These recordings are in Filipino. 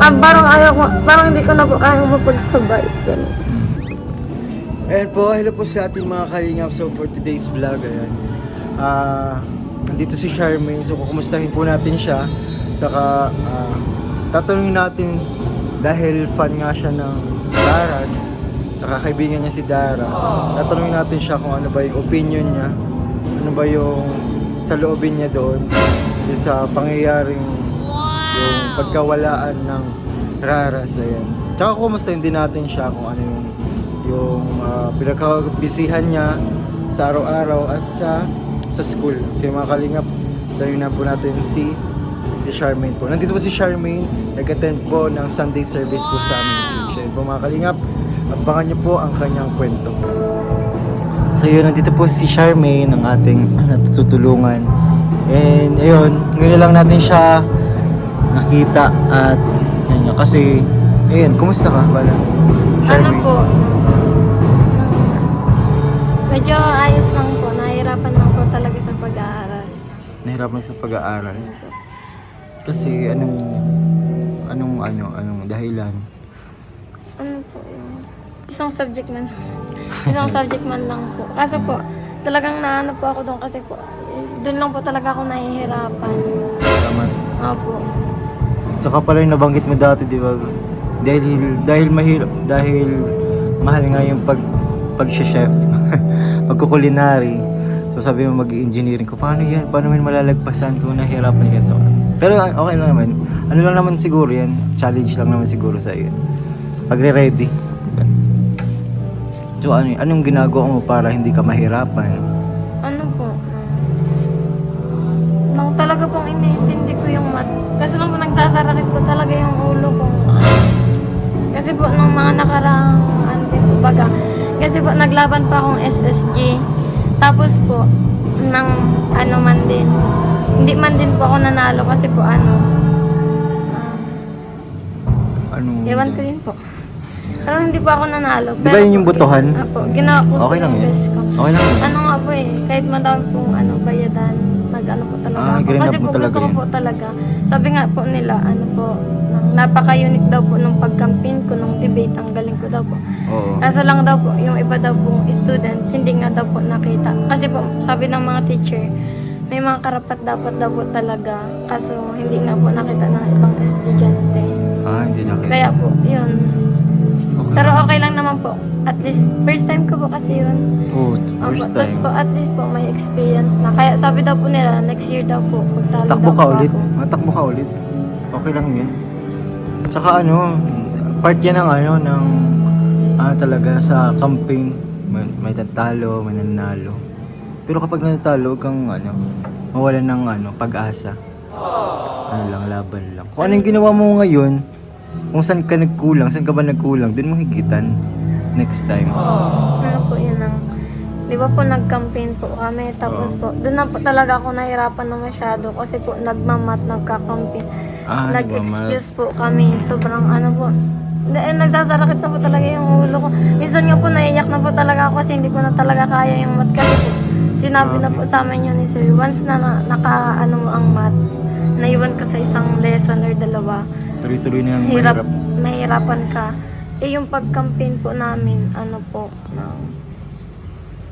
ah, parang ayaw ko, parang hindi ko na po kaya mapagsabay. Ganun. Ayan po, hello po sa ating mga kalingap. So for today's vlog, ayan. Ah, nandito si Charmaine. So kukumustahin po natin siya. Saka ah, tatanungin natin dahil fan nga siya ng Daras. Saka kaibigan niya si Dara. Tatanungin natin siya kung ano ba yung opinion niya. Ano ba yung sa loobin niya doon. Sa pangyayaring pagkawalaan ng Raras. Ayan. Tsaka kumustahin din natin siya kung ano yung yung uh, pinagkabisihan niya sa araw-araw at sa sa school. So yung mga kalingap, dahil na po natin si si Charmaine po. Nandito po si Charmaine, nag-attend po ng Sunday service po sa amin. So yun po mga kalingap, abangan niyo po ang kanyang kwento. So yun, nandito po si Charmaine, ang ating natutulungan. And ayun, ngayon lang natin siya nakita at yun nga, kasi ayun, kumusta ka? Bala? Ano po? Medyo ayos lang po. Nahihirapan lang po talaga sa pag-aaral. Nahirapan sa pag-aaral. Kasi anong anong ano anong dahilan? Ano po yung isang subject man. isang subject man lang po. Kaso po, talagang naano po ako doon kasi po, doon lang po talaga ako nahihirapan. Tama. Opo. Saka pala yung nabanggit mo dati, di ba? Dahil dahil mahirap dahil mahal nga yung pag pag chef pagkukulinary. So sabi mo mag-engineering ko, paano yan? Paano mo malalagpasan kung nahirapan ka sa Pero ah, okay lang naman. Ano lang naman siguro yan? Challenge lang naman siguro sa iyo. Pagre-ready. So ano, anong ginagawa mo para hindi ka mahirapan? Nagsasarakit po talaga yung ulo ko. Kasi po nung mga nakaraang ano din po baga. Kasi po naglaban pa akong SSG. Tapos po nang ano man din. Hindi man din po ako nanalo kasi po ano. ah, Anong... ewan ko din po. Pero hindi po ako nanalo. Di ba yun yung butuhan? Apo, ginawa ko Okay lang yung yan. best ko. Okay lang yun. Ano nga po eh, kahit madami pong ano, bayadan, nag-ano po talaga Ah, ako. Kasi po talaga gusto ko po talaga. Sabi nga po nila, ano po, nang napaka-unique daw po nung pag-campaign ko, nung debate, ang galing ko daw po. Oo. Kaso lang daw po, yung iba daw pong student, hindi nga daw po nakita. Kasi po, sabi ng mga teacher, may mga karapat dapat daw po talaga. Kaso hindi nga po nakita ng ibang estudyante. Ah, hindi na Kaya po, yun. Pero okay lang naman po. At least, first time ko po kasi yun. Oh, Opo, first tapos time. po, at least po may experience na. Kaya sabi daw po nila, next year daw po, magsali Takbo daw ka po ulit. ako. Matakbo ka ulit. Okay lang yun. Tsaka ano, part yan ng ano, ng ah, talaga sa campaign. May, may tatalo, may nanalo. Pero kapag natalo, kang ano, mawalan ng ano, pag-asa. Ano lang, laban lang. Kung ano yung ginawa mo ngayon, kung saan ka nagkulang, saan ka ba nagkulang, dun mo higitan next time. Ano po yun ang, di ba po nag-campaign po kami, tapos po, doon na po talaga ako nahirapan na masyado kasi po nagmamat, nagka-campaign. Ah, Nag-excuse po kami, sobrang ano po, eh, nagsasarakit na po talaga yung ulo ko. Minsan nga po naiyak na po talaga ako kasi hindi ko na talaga kaya yung mat kasi po, sinabi na po sa amin yun ni sir, once na, na naka ano mo ang mat, naiwan ka sa isang lesson or dalawa, Tuloy-tuloy na yung hirap, mahirap. mahirapan ka. Eh yung pag-campaign po namin, ano po, na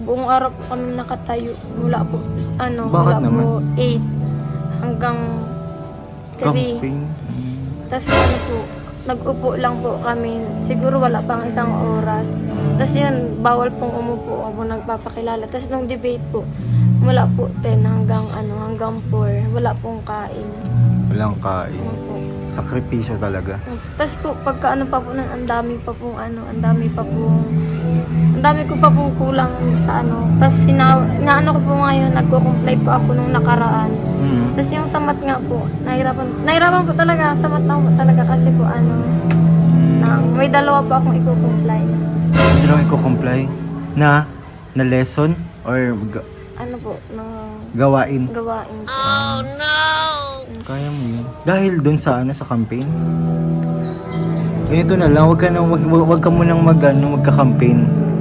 buong araw po kami nakatayo mula po, ano, Bakit mula naman? po 8 hanggang 3. Campaign. Mm. Tapos ano po, nag-upo lang po kami. Siguro wala pang isang oras. Tapos yun, bawal pong umupo habang nagpapakilala. Tapos nung debate po, mula po 10 hanggang ano, hanggang 4, wala pong kain. Walang kain. Ano po. Sakripisyo talaga. Tapos po, pagka ano pa po nun, ang dami pa pong ano, ang dami pa pong, ang dami ko pa pong kulang sa ano. Tapos sina, inaano ko po ngayon, nagko-comply po ako nung nakaraan. Mm. Tapos yung samat nga po, nahirapan, nahirapan po talaga, samat lang po talaga kasi po ano, na, may dalawa po akong i-comply. Hindi lang i-comply na na lesson or ga- Ano po, na gawain. gawain po. Kaya mo yun. Dahil dun sa ano sa campaign. Ganito na lang, wag ka na wag, wag, wag ka munang mag ano, magka-campaign.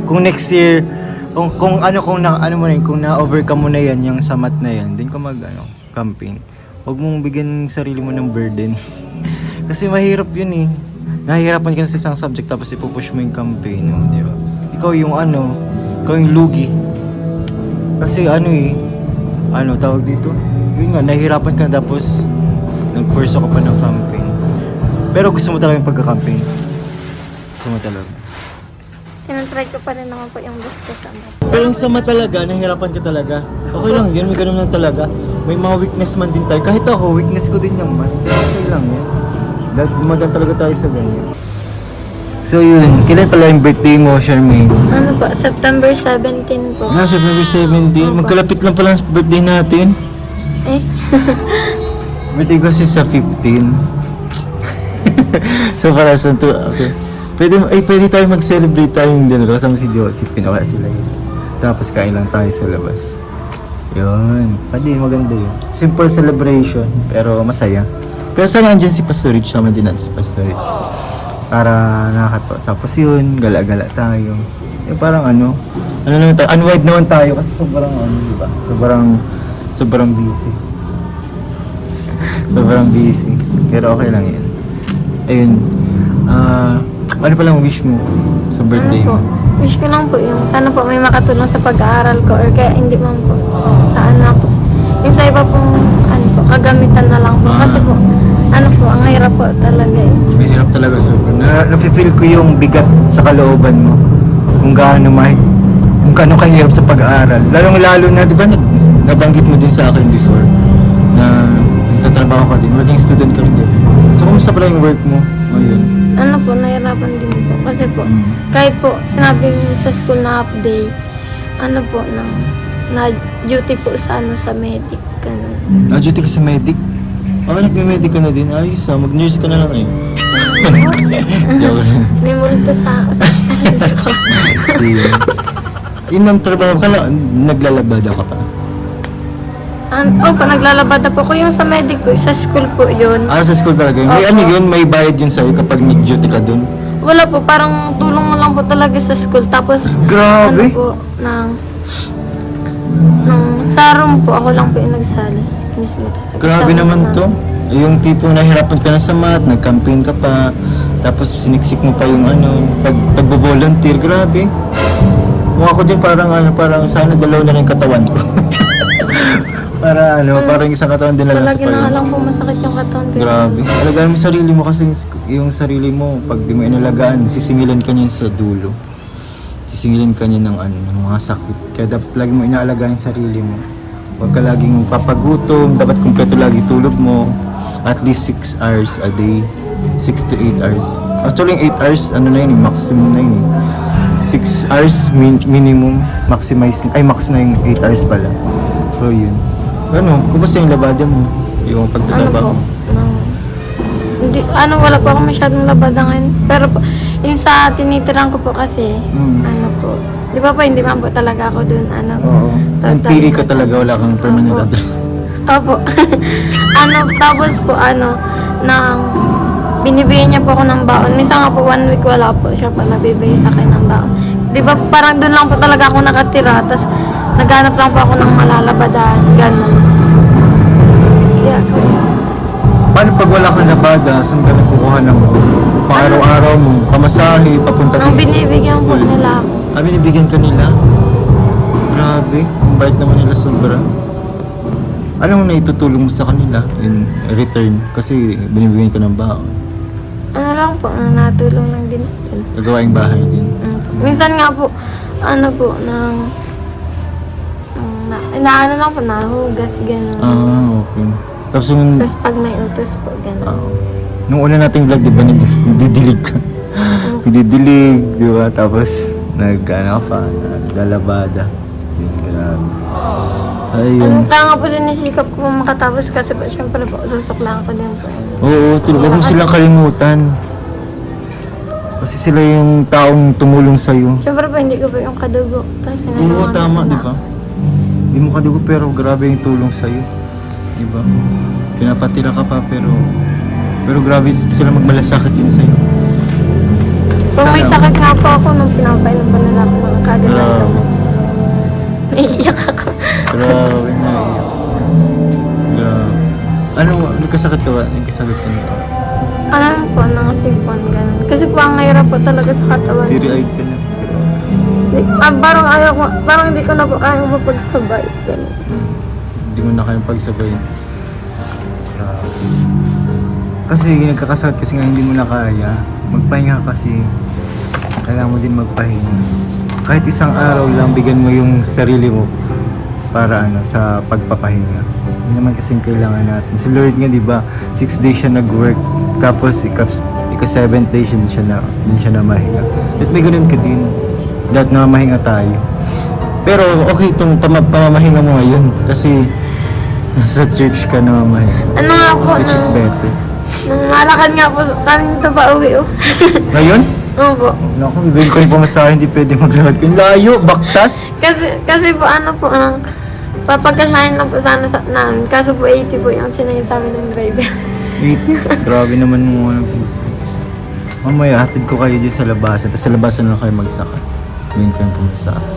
Kung next year kung kung ano kung na ano mo yun, kung na-overcome mo na yan yung samat na yan, din ka mag ano, campaign. Wag mong bigyan sarili mo ng burden. Kasi mahirap yun eh. Nahihirapan ka na sa isang subject tapos ipupush mo yung campaign, no? di ba? Ikaw yung ano, ikaw yung lugi. Kasi ano eh, ano tawag dito? Yun nga, nahihirapan ka tapos nag-pursue ka pa ng campaign. Pero gusto mo talaga yung pagka-campaign. Gusto mo talaga. Tinatry ko pa rin naman po yung sa math. Pero yung sama talaga, nahihirapan ka talaga. Okay lang yun, may ganun lang talaga. May mga weakness man din tayo. Kahit ako, weakness ko din yung man. Okay lang yan. Dahil dumadaan talaga tayo sa ganyan. So yun, kailan pala yung birthday mo, Charmaine? Ano po, September 17 po. Ah, September 17. Magkalapit lang pala ang birthday natin. Eh, ko kasi sa 15. so para sa to, okay. Pwede, ay, pwede tayo mag-celebrate tayong din. Kasama si Josephine o kaya sila yun. Tapos kain lang tayo sa labas. Yun. Pwede, maganda yun. Simple celebration, pero masaya. Pero sana andyan si Pastor Rich, naman din natin si Pastor Rich. Para nakakatawa. Tapos yun, gala-gala tayo. Eh parang ano, ano naman tayo, unwind naman tayo kasi sobrang ano, di ba? Sobrang, sobrang busy. Sobrang busy. Pero okay lang yan. Ayun. Ah, ano pa lang wish mo sa birthday ano po, mo? wish ko lang po yung sana po may makatulong sa pag-aaral ko or kaya hindi man po sa ano po. Yung sa iba pong ano po, kagamitan na lang po. Kasi po, ano po, ang hirap po talaga eh. Mahirap talaga sobrang. Na, nafe-feel ko yung bigat sa kalooban mo. Kung gaano may kung gaano kahirap sa pag-aaral. Lalong lalo na, di ba, nag, nabanggit mo din sa akin before na nagtatrabaho ka din, working student ka rin din. So, kumusta pala yung work mo ngayon? Ano po, nahirapan din po. Kasi po, Mm. kahit po sinabi sa school na half day, ano po, nang na duty po sa ano sa medic ganun. Na-duty ka sa medic? Ah, nagme-medic ka na din. Ayos ah, mag-nurse ka na lang eh. Joke lang. May multa sa sa Yun. Ang trabaho ka lang, naglalabada ka pa. An oh, pa naglalabada po ko yung sa medic po, sa school po yun. Ah, sa school talaga yun. May Opo. ano yun, may bayad yun sa'yo kapag nag-duty ka dun. Wala po, parang tulong na lang po talaga sa school. Tapos, Grabe. ano po, ng, ng sa room po, ako lang po yung nagsali. Mismo talaga. Grabe Sa room naman na- to. Yung tipong nahirapan ka na sa math, nag-campaign ka pa, tapos siniksik mo pa yung ano, pag, pagbo-volunteer, grabe. Mukha ko din parang ano, parang sana dalaw na rin yung katawan ko. para ano, parang isang katawan din lang sa Palagi na payo. lang po masakit yung katawan ko. Grabe. Alagaan mo yung sarili mo kasi yung sarili mo, pag di mo inalagaan, sisingilan ka niya sa dulo. Sisingilin ka niya ng, ano, ng mga sakit. Kaya dapat lagi mo inaalagaan yung sarili mo. Huwag ka laging papagutom. Dapat kumpleto lagi tulog mo. At least 6 hours a day. 6 to 8 hours. Actually, yung 8 hours, ano na yun, eh, maximum na yun eh. 6 hours min- minimum, maximize, ay max na yung 8 hours pala. So yun. Ano, kumusta yung labada mo? Yung Ano po? pagtatrabaho? Nang, hindi, ano, wala po ako masyadong labada ngayon. Pero po, yung sa tinitiran ko po kasi, Mm. ano po, di ba po, hindi man po talaga ako dun, ano. Oo. Tata- NPA ka talaga, wala kang permanent Opo. address. Opo. ano, tapos po, ano, nang binibigyan niya po ako ng baon. Minsan nga po, one week wala po siya pa nabibigay sa akin ng baon. Di ba, parang doon lang po talaga ako nakatira. Tapos, naghanap lang po ako ng malalabadahan. Ganon. Kaya, kaya. Paano pag wala kang labada, saan ka nakukuha ng pang araw-araw mo, pamasahe, papunta Ang binibigyan po school? nila ako. Ah, binibigyan ka nila? Grabe, ang bait naman nila sobra. Anong naitutulong mo sa kanila in return? Kasi binibigyan ka ng baon. Ano lang po, ang natulong lang din. Gagawaing bahay din. Mm. Minsan nga po, ano po, nang na, inaano lang po, nahugas, gano'n. Ah, okay. Tapos yung... Tapos pag may utos po, gano'n. ah, nung una nating vlog, di ba, nag- nagdidilig ka? nagdidilig, di ba? Tapos, nag, ano ka pa, naglalabada. Grabe. Ayun. Ano, kaya nga po sinisikap ko makatapos kasi po, syempre po, susuklaan ko din po. Oo, tul- huwag mo silang kalimutan. Kasi sila yung taong tumulong sa'yo. Syempre po, hindi ko po yung kadugo. Tapos, Oo, tama, di ba? Hindi mo kadugo pero grabe yung tulong sa'yo. Di ba? Pinapatira ka pa pero... Pero grabe sila magmalasakit din sa'yo. Kung may sakit nga po ako nung pinapainom pa nila ako ng kagalan. Grabe. Naiiyak ako. Grabe na iyak. Grabe. Ano, nagkasakit ka ba? Nagkasakit ka na ba? ano po, ng sipon, ganun. Kasi po ang hirap po talaga sa katawan. Teary-eyed ka na. Ah, parang ayaw ko, parang hindi ko na po kaya mapagsabay. Ganun. Hindi mo na kayang pagsabayin. Grabe. Kasi nagkakasakit kasi nga hindi mo na kaya. Magpahinga kasi. Kailangan mo din magpahinga. Kahit isang araw lang, bigyan mo yung sarili mo para ano, sa pagpapahinga. Hindi naman kasing kailangan natin. Si Lord nga, di ba, six days siya nag-work. Tapos, ika, ika seventh day siya, siya na, din siya na mahinga. At may ganun ka din. Dahil na mahinga tayo. Pero okay itong pama, pamamahinga mo ngayon. Kasi nasa church ka na mamahinga. Ano nga po, Which is better. nung malakad nga po kami ito pa uwi, oh. Ngayon? Oo po. Naku, bibigyan ko yung pamasahe, hindi pwede maglakad. Yung layo, baktas. Kasi, kasi po ano po, ang papagkasahin lang po sana sa namin. Kaso po 80 po yung sinasabi ng driver. 80. Grabe naman mo nagsisi. Mamaya, hatid ko kayo dyan sa labasan. Tapos sa labasan lang kayo magsaka. Ngayon kayo pumasahe.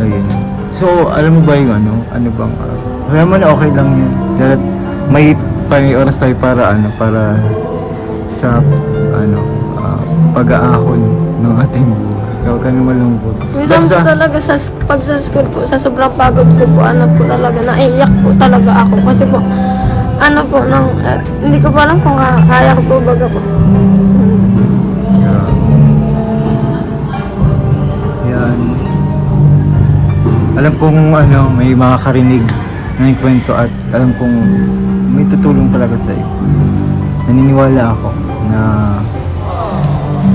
Ayun. So, alam mo ba yung ano? Ano bang... Uh, alam mo na okay lang yun. Dahil may, may oras tayo para ano, para sa ano, ah, pag-aahon ng ating buhay. Ikaw ka naman malungkot. Minsan po talaga sa pag sa school po, sa sobrang pagod ko po, ano po talaga, naiiyak po talaga ako. Kasi po, ano po, nang, eh, hindi ko pa alam kung ka- kaya ko po baga po. Alam kong ano, may makakarinig ng kwento at alam kong may tutulong talaga sa iyo. Naniniwala ako na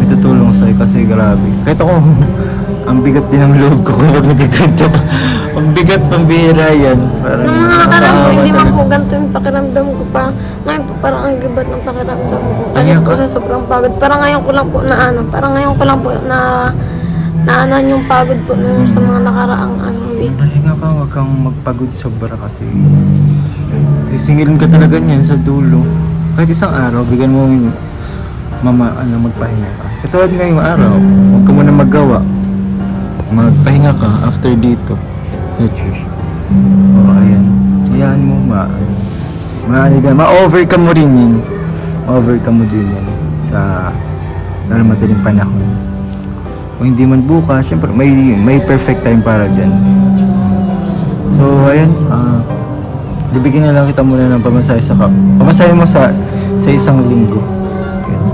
may tutulong sa iyo kasi grabe. Kahit ako, ang bigat din ng loob ko kung wag nagkikwento ka. Ang bigat, pambihira yan. Parang Nung mga po, nakakaawa hindi man po ganito yung pakiramdam ko pa. Ngayon po, parang ang gibat ng pakiramdam ko. Kasi Ayan po ka? sa sobrang pagod. Parang ngayon ko lang po na ano, parang ngayon ko lang po na naanan yung pagod po nung sa mga nakaraang ano, week. Pahinga ka, huwag kang magpagod sobra kasi sisingilin ka talaga niyan sa dulo. Kahit isang araw, bigyan mo yung mama, ano, magpahinga ka. Katulad ngayong araw, huwag ka muna maggawa. Magpahinga ka after dito. Church. O, ayan. Hayaan mo, ma, ma, ma, ma-overcome mo rin yun. Overcome mo din yan sa lalo madaling panahon. Kung hindi man bukas, syempre may may perfect time para dyan. So, ayun, ah, bibigyan na lang kita muna ng pamasahe sa kap. Pamasahe mo sa sa isang linggo. Ayun.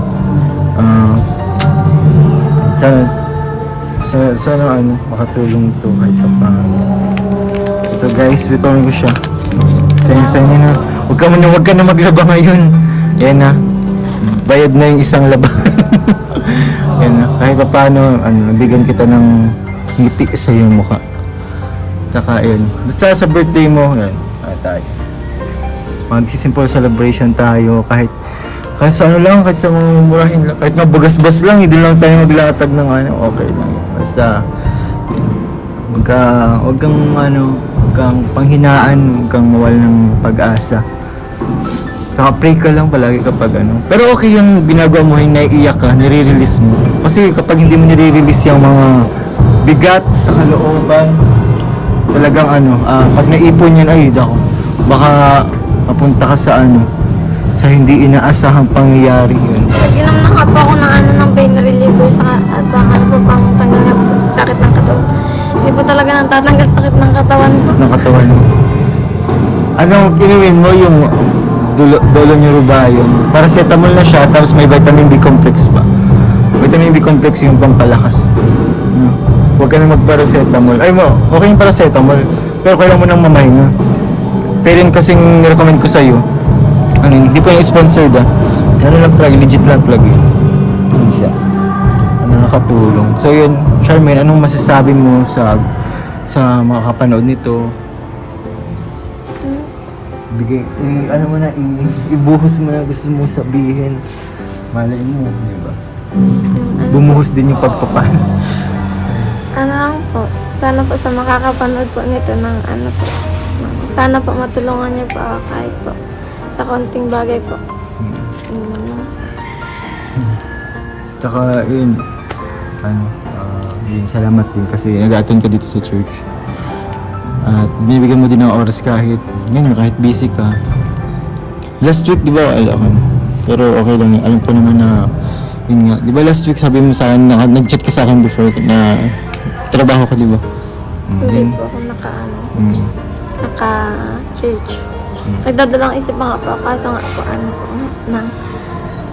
Ah, sana, sana, sana ano, makatulong to kahit pa paano. Ito guys, bitawin ko siya. Sa'yo, sa'yo na. Huwag ka muna, huwag ka na maglaba ngayon. Yan na. Bayad na yung isang laba. Yan. Kahit pa paano, ano, nabigyan kita ng ngiti sa iyong mukha. Tsaka yun. Basta sa birthday mo, yan. Ah, tayo. Magsisimple celebration tayo kahit kahit sa ano lang, kahit sa mga murahin lang, kahit nga bagas-bas lang, hindi lang tayo maglatag ng ano, okay lang. yun. Basta. Huwag ka, huwag kang ano, huwag kang panghinaan, huwag kang mawala ng pag-asa. Saka pray ka lang palagi kapag ano. Pero okay yung ginagawa mo, yung naiiyak ka, nire-release mo. Kasi kapag hindi mo nire-release yung mga bigat sa kalooban, talagang ano, ah, pag naipon yan, ay, dako, baka mapunta ka sa ano, sa hindi inaasahang pangyayari yun. Nag-inom na po ako ng ano ng pain reliever sa at baka ano po pang tanggal po sa sakit ng katawan. Hindi po talaga nang tatanggal sakit ng katawan ko. ng katawan mo. Anong inumin mo yung dulo, dulo niyo ba yung paracetamol na siya tapos may vitamin B complex pa. Vitamin B complex yung pampalakas. Hmm. Huwag ka na magparacetamol. Ay mo, okay yung paracetamol. Pero kailangan mo nang mamahinga. Pero yun kasing recommend ko sa'yo. Ano, hindi po yung sponsored ah. Ano lang plug, legit lang plug yun. Yun siya. Ano nakatulong. So yun, Charmaine, anong masasabi mo sa sa mga kapanood nito? Bigay, i- ano mo na, i- ibuhos mo na gusto mo sabihin. Malay mo, di ba? Bumuhos din yung pagpapan. Ano lang po, sana po sa makakapanood po nito ng ano po, sana po matulungan niyo po ako kahit po sa konting bagay po. Yun lang. Tsaka yun, ano, ah, yun, salamat din kasi nag-attend ka dito sa church. At binibigyan mo din ng oras kahit, yun, kahit busy ka. Last week, di ba, ano, Pero okay lang. Alam ko naman na, yun nga. Di ba last week sabi mo sa akin, na, nag-chat ka sa akin before na trabaho ka, di ba? Mm, Hindi po ako naka, ano, Mm. naka-church. Nagdadalang isip pa nga po, kaso nga po, ano po, na,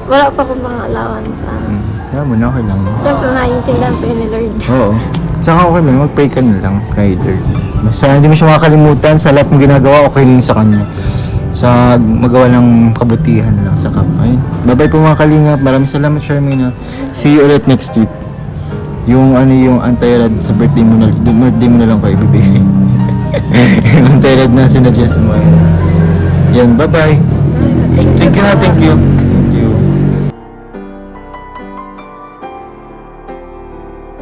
wala pa akong mga allowance. Ano. Mm. Kaya mo na, okay lang. Siyempre, naiintindihan po yun ni Lord. Oo. Saka okay lang, mag-pray ka na lang kay Lord. Basta hindi mo siya makakalimutan sa lahat ng ginagawa, okay lang sa kanya. Sa magawa ng kabutihan lang sa kapwa. Ayun. Bye-bye po mga kalinga. Maraming salamat, Charmaine. ah. See you ulit next week. Yung ano yung anti-rad sa birthday mo na, birthday mo na lang ko ibibigay. yung anti-rad na sinadjust mo. Yan, bye-bye. Thank you Thank you na, po. thank you.